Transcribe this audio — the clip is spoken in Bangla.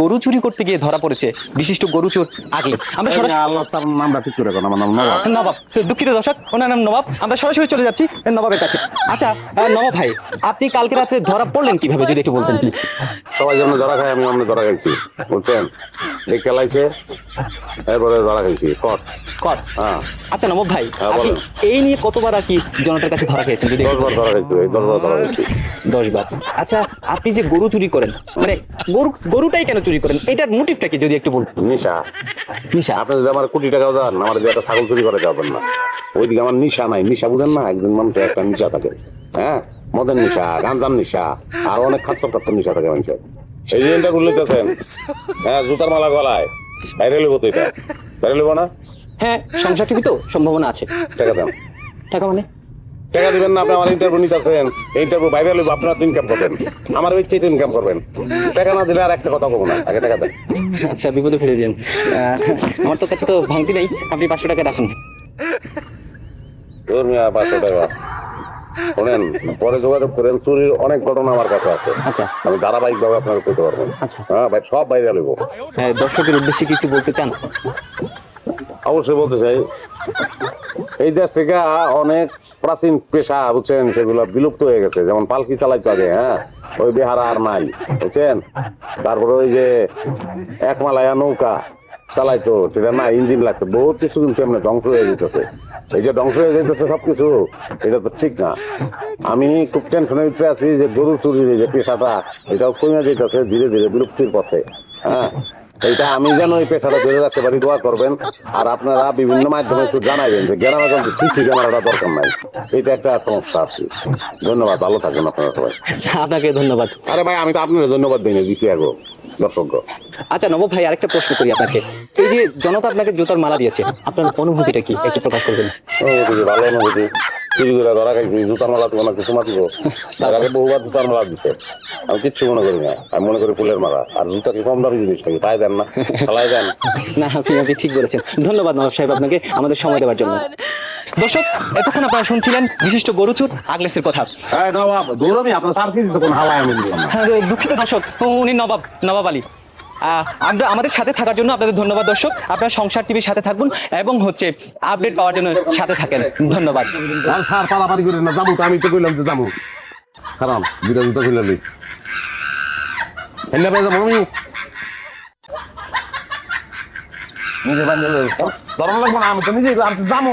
গরু চুরি করতে গিয়ে ধরা পড়েছে বিশিষ্ট গরু চোর আগলেস। আমরা সরাসরি আল্লাহ তার নামটা ঠিক করে আমার নাম নবাব। নবাব দুঃখিত দর্শক ওনার নাম নবাব। আমরা সরাসরি চলে যাচ্ছি নবাবের কাছে। আচ্ছা নবাব ভাই আপনি কালকে রাতে ধরা পড়লেন কীভাবে? যদি একটু বলতেন প্লিজ সবাই যেমন ধরা খায় আমি অন্য ধরা খাইছি। বুঝছেন এই খেলাইছে এরপরে ধরা খাইছি। কট কর। হ্যাঁ। আচ্ছা নবাব ভাই হ্যাঁ, আপনি। এই নিয়ে কতবার আর কি জনতার কাছে ধরা খেয়েছেন? যদি দশ একটু বার ধরা খাইছি এই দশ বার ধরা খাইছি। দশ বার আচ্ছা আপনি যে গরু চুরি করেন মানে গরু গরুটাই কেন চুরি করেন এটার মোটিভটা কি যদি একটু বলতেন? নিশা। নিশা? আপনি যদি আমার কোটি টাকাও দেন আমার যে একটা ছাগল চুরি করে যাবেন না। ওইদিকে আমার নিশা নাই। নিশা বুঝেন না? একজন মানুষের একটা নিশা থাকে। হ্যাঁ? মদের নিশা গাঞ্জার নিশা আর অনেক খাদ্য খাদ্য নিশা থাকে মানুষের। এই জিনিসটা করলেতেছেন হ্যাঁ জুতার মালা গলায়। বাইরে লিবো তো এটা। বাইরে লিবো না? হ্যাঁ সংসার টিভি তো সম্ভাবনা আছে। টাকা দেন টাকা মানে? টাকা দিবেন না আপনি আমার ইন্টারভিউ নিতেছেন ইন্টারভিউ বাইরে লিবো আপনারা তো ইনকাম করবেন। আমার ইচ্ছে তো ইনকাম করবেন। টাকা না দিলে আর একটা কথা বলব না। আগে টাকা দেন। আচ্ছা বিপদে ফেলে দিন আমার তো কাছে তো ভাঙতি নেই আপনি পাঁচশো টাকা রাখুন। তোর মিয়া পাঁচশো টাকা। শোনেন পরে যোগাযোগ করেন চুরির অনেক ঘটনা আমার কাছে আছে। আচ্ছা। আমি ধারাবাহিক ভাবে আপনাকে করতে পারব। আচ্ছা। হ্যাঁ ভাই সব বাইরে লিব হ্যাঁ দর্শকের উদ্দেশ্যে কিছু বলতে চান? অবশ্যই বলতে চাই। এই দেশ থেকে অনেক প্রাচীন পেশা, বুঝছেন, সেগুলো বিলুপ্ত হয়ে গেছে। যেমন পালকি চালাইতো আগে হ্যাঁ? ওই বিহারা আর নাই, বুঝছেন? তারপরে ওই যে একমালায়া নৌকা চালাইতো, সেটা না, ইঞ্জিন লাগতো। বহুত কিছু কিন্তু এমনি ধ্বংস হয়ে যেতেছে। এই যে ধ্বংস হয়ে যেতেছে সবকিছু, এটা তো ঠিক না। আমি খুব টেনশনের ভিতরে আছি যে গরু চুরির যে পেশাটা, এটাও কমে যেতেছে ধীরে ধীরে বিলুপ্তির পথে হ্যাঁ? এইটা আমি যেন এই পেশাটা ধরে রাখতে পারি দোয়া করবেন। আর আপনারা বিভিন্ন মাধ্যমে একটু জানাইবেন যে গ্রামে কিন্তু সিসি ক্যামেরাটা দরকার নাই। এটা একটা সমস্যা আছে। ধন্যবাদ ভালো থাকবেন আপনারা সবাই। আপনাকে ধন্যবাদ। আরে ভাই আমি তো আপনার ধন্যবাদ দিই না দিছি আগো দর্শক আচ্ছা নব ভাই আরেকটা প্রশ্ন করি আপনাকে। এই যে জনতা আপনাকে জুতার মালা দিয়েছে আপনার অনুভূতিটা কি? একটু প্রকাশ করবেন। অনুভূতি ভালো অনুভূতি। চুরি করে ধরা খাইছি জুতার মালা তোমার কিছু মাতিব তার আগে বহুবার জুতার মালা দিছে। আমি কিচ্ছু মনে করি না। আমি মনে করি ফুলের মালা। আর জুতা কি কম দামি জিনিস নাকি? দেন না। চালাই দেন। না আপনি আপনি ঠিক বলেছেন। ধন্যবাদ নবাব সাহেব আপনাকে আমাদের সময় দেওয়ার জন্য। দর্শক এতক্ষণ আপনারা শুনছিলেন বিশিষ্ট গরুচুর আগলেসের কথা। হ্যাঁ নবাব দৌড়বি আপনার সার কোন হাওয়ায় আমি হ্যাঁ, দুঃখিত দর্শক উনি নবাব নবাব আলী। আমরা আমাদের সাথে থাকার জন্য আপনাদের ধন্যবাদ, দর্শক। আপনারা সংসার টিভির সাথে থাকুন এবং হচ্ছে আপডেট পাওয়ার জন্য সাথে থাকেন। ধন্যবাদ। স্যার পারাপারি করি না, যাব তো, আমি তো কইলাম যে যাব। খারাপ দুটা জুতো খুলে লই হেলে পাই যাব আমি। নিজে বান্ধব ধরম লাগবো না, আমি তো নিজে আমি তো যাব।